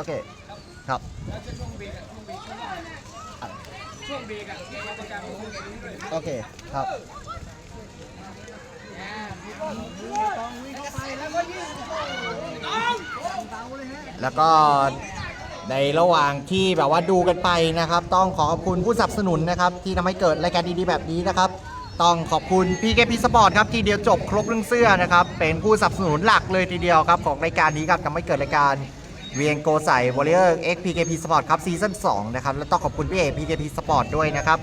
โอเคครับช่วงเบรกช่วงเบรกช่วงเบรกโอเคครับแล้วก็ในระหว่างที่แบบว่าดูกันไปนะครับ ต้องขอขอบคุณผู้สนับสนุนนะครับ ที่ทำให้เกิดรายการดีๆแบบนี้นะครับ ต้องขอบคุณ PKP Sport ครับ ทีเดียวจบครบเรื่องเสื้อนะครับ เป็นผู้สนับสนุนหลักเลยทีเดียวครับ ของรายการนี้ครับทำให้เกิดรายการ เวียงโกใส่ Warrior X PKP Sport ครับซีซั่น2นะครับ และต้องขอบคุณพี่เอก PKP Sport ด้วยนะครับ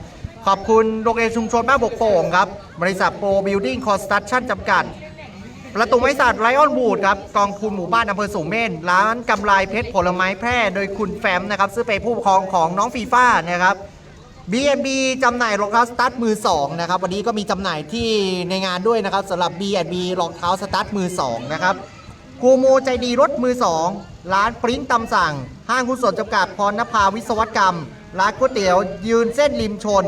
ขอบคุณโรงเรียนชุมชนบ้านบกโป่งครับ บริษัทโปรบิลดิ้งคอนสตรั c ชั่นจำกัด ประตูไม้สัตว์ไลออนวูดครับกองทุนหมู่บ้านอำเภอสูงเม่น ร้านกำไรเพชรผลไม้แพร่ โดยคุณแฟมนะครับซึ่งเป็นผู้ปกครองของน้องฟีฟ่านะครับ B&B จำหน่ายรองเท้าสตาร์ทมือ2นะครับวันนี้ก็มีจำหน่ายที่ในงานด้วยนะครับสำหรับ B&B รองเท้าสตาร์ทมือ2นะครับ กูโมใจดีรถมือ2ร้านปริ้นตำสั่ง ห้างหุ้นส่วนจำกัดพรณภาวิศวกรรม ร้านก๋วยเตี๋ยว ยืนเส้นริมชน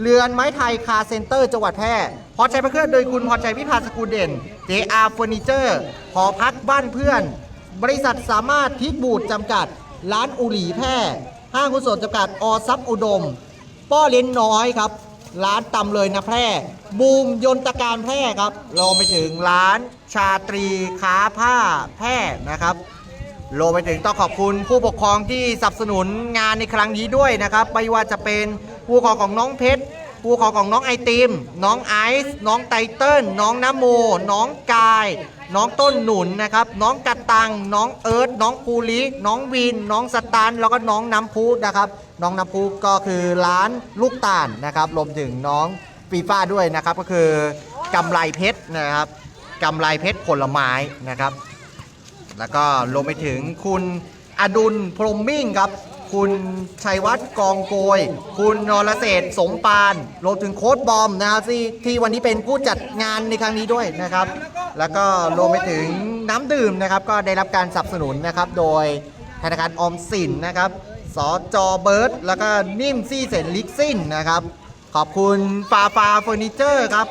เรือนไม้ไทยคาเซ็นเตอร์จังหวัดแพร่พอใจพระเครื่องโดยคุณพอใจพิพาสกุลเด่น JR เฟอร์นิเจอร์หอพักบ้านเพื่อน บริษัทสามารถทิศบูดจำกัด ร้านอุหลีแพร่ ห้างหุ้นส่วนจำกัดอซับอุดม ป้อเล้นน้อยครับ ร้านตำเลยนะแพร่ บูมยนตการแพร่ครับรวมไปถึงร้าน ชาตรีค้าผ้าแพร่นะครับรวมไปถึงต้องขอบคุณผู้ปกครองที่สนับสนุนงานในครั้งนี้ด้วยนะครับ ไม่ว่าจะเป็นผู้ปกครองของน้องเพชรผู้ปกครองของน้องไอติม น้องไอซ์น้องไตเติ้ลน้องน้ำโม น้องกาย น้องต้นหนุนนะครับ น้องกัดตัง น้องเอิร์ธน้องภูริน้องวิน น้องสตันแล้วก็น้องน้ำพุนะครับ น้องน้ำพุก็คือร้านลูกตาลนะครับรวมถึงน้องฟีฟ่าด้วยนะครับ ก็คือกำไรเพชรนะครับ กำไรเพชรผลไม้นะครับ แล้วก็รวมไปถึงคุณอดุลพรหมมิ่งครับ คุณชัยวัฒน์กองโกย คุณนรเศษสมปานรวมถึงโค้ดบอมนะครับที่ที่วันนี้เป็นผู้จัดงานในครั้งนี้ด้วยนะครับ แล้วก็รวมไปถึงน้ำดื่มนะครับ ก็ได้รับการสนับสนุนนะครับ โดยธนาคารออมสินนะครับสจเบิร์ดแล้วก็นิ่มซี่เซนลิกซินนะครับ ขอบคุณฟาฟาเฟอร์นิเจอร์ครับ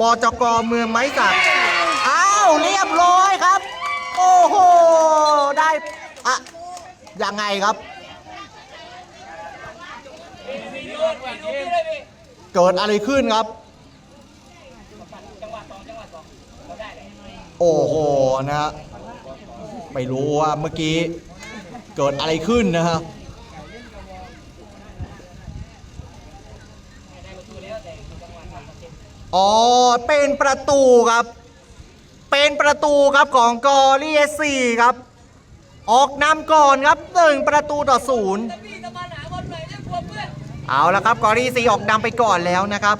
บจกเมืองไม้สักอ้าวเรียบร้อยครับ โอ้โห ได้อะยังไงครับ เกิดอะไรขึ้นครับ โอ้โหนะฮะไม่รู้ว่าเมื่อกี้เกิดอะไรขึ้นนะฮะ อ๋อ เป็นประตูครับ เป็นประตูครับของกอรีเอซีครับ ออกนำก่อนครับหนึ่งประตูต่อศูนย์เอาละครับกอรีซีออกนำไปก่อนแล้วนะครับ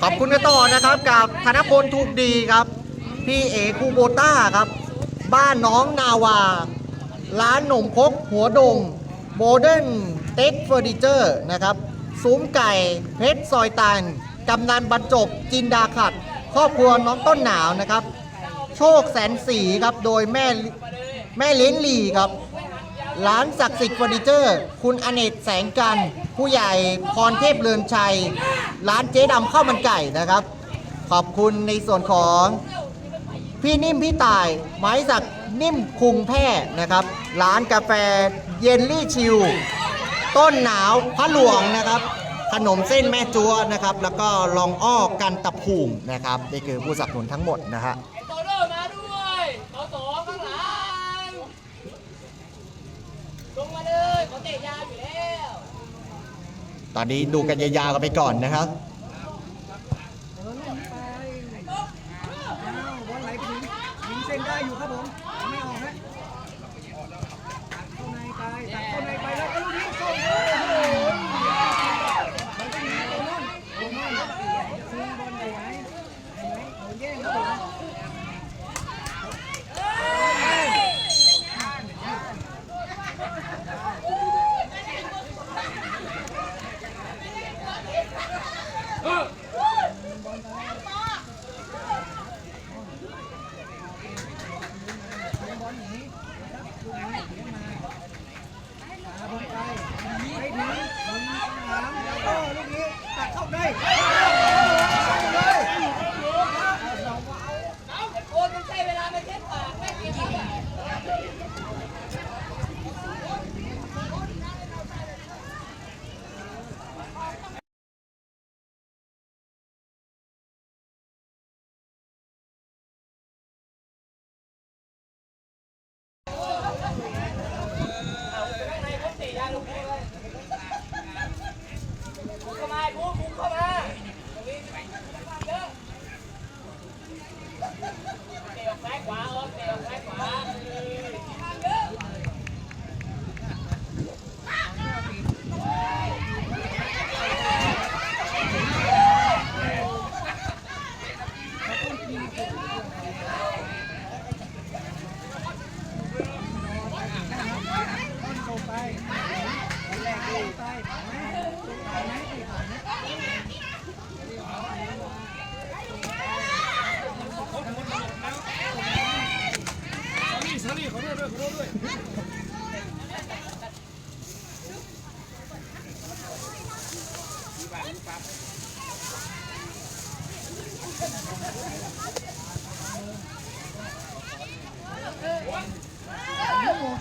ขอบคุณกันต่อนะครับกับธนพลทุกดีครับ พี่เอคูโบต้าครับ บ้านน้องนาวา ร้านหนมคกหัวดงโมเดิร์นเต็กเฟอร์นิเจอร์นะครับ ซุ้มไก่ เพชรซอยตันกำนันบรรจบจินดาขัด ครอบครัวน้องต้นหนาวนะครับ โชคแสนสีครับโดยแม่แม่เล้นลีครับ ร้านศักดิ์สิทธิ์เฟอร์นิเจอร์ คุณอเนกแสงกันผู้ใหญ่พรเทพเลือนชัย ร้านเจ๊ดำข้าวมันไก่นะครับ ขอบคุณในส่วนของพี่นิ่มพี่ตายไม้สักนิ่มคุงแพร่นะครับ ร้านกาแฟเยนลี่ชิว ต้นหนาวพระหลวงนะครับ ขนมเส้นแม่จัวนะครับ แล้วก็ลองอ้อกันตะภูมินะครับนี่คือผู้สนับสนุนทั้งหมดนะฮะโตโน่มาด้วยต่อสองข้างหลังลงมาเลยเขาเตะยาวอยู่แล้วตอนนี้ดูกันยาวๆกันไปก่อนนะครับบอลไหลไปถึงยิงเส้นได้อยู่ครับผม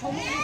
重新。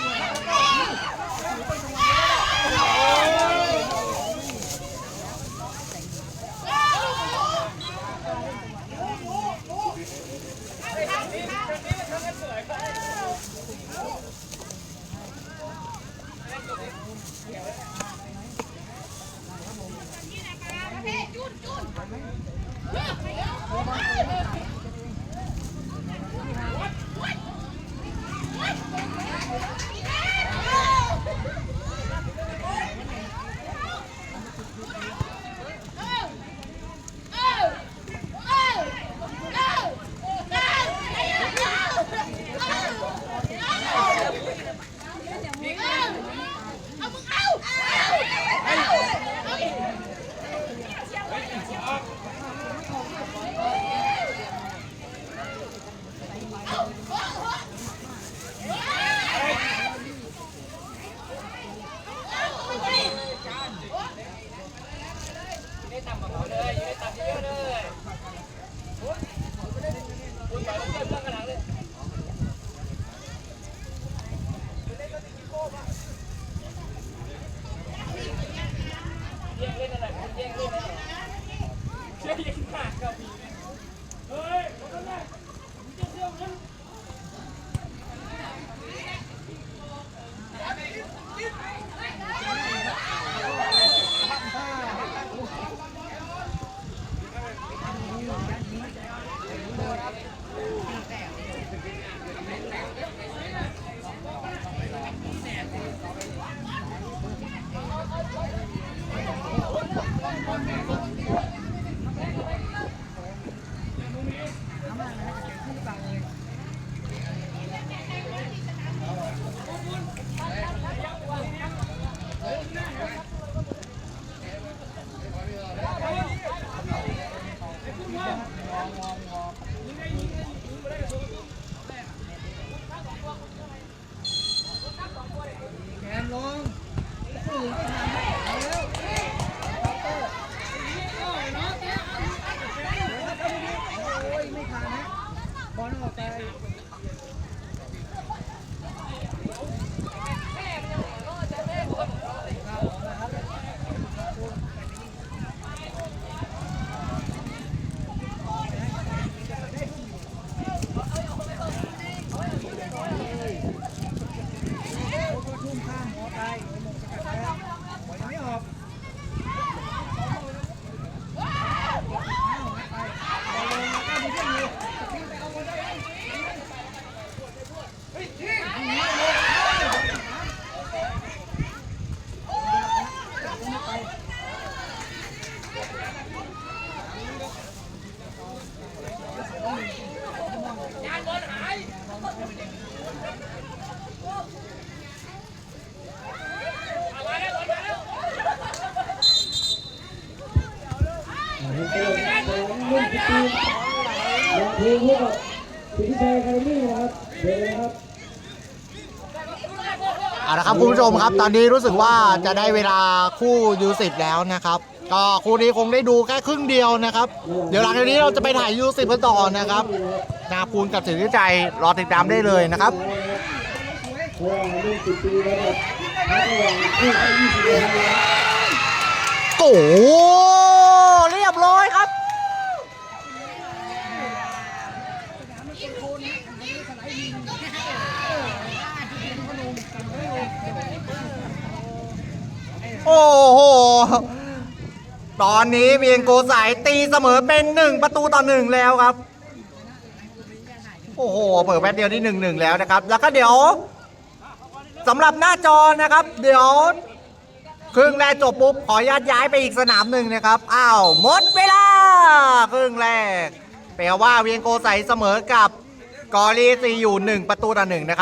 บอลออกไปทุ่มข้ามหัวไป เอาละครับคุณผู้ชมครับ ตอนนี้รู้สึกว่าจะได้เวลาคู่ยูสิบแล้วนะครับ ก็คู่นี้คงได้ดูแค่ครึ่งเดียวนะครับ เดี๋ยวหลังจากนี้เราจะไปถ่ายยูสิบกันต่อนะครับ นาภูนกับสิทธิใจรอติดตามได้เลยนะครับโอ้ โอ้โห ตอนนี้เวียงโกสายตีเสมอเป็นหนึ่งประตูต่อหนึ่งแล้วครับ โอ้โห เปิดแป๊บเดียวนี่หนึ่งหนึ่งแล้วนะครับ แล้วก็เดี๋ยวสำหรับหน้าจอนะครับ เดี๋ยวครึ่งแรกจบปุ๊บขอญาตย้ายไปอีกสนามหนึ่งนะครับ อ้าวหมดเวลา ครึ่งแรก แปลว่าเวียงโกใสเสมอกับกอรีซีอยู่หนึ่งประตูต่อหนึ่งนะครับ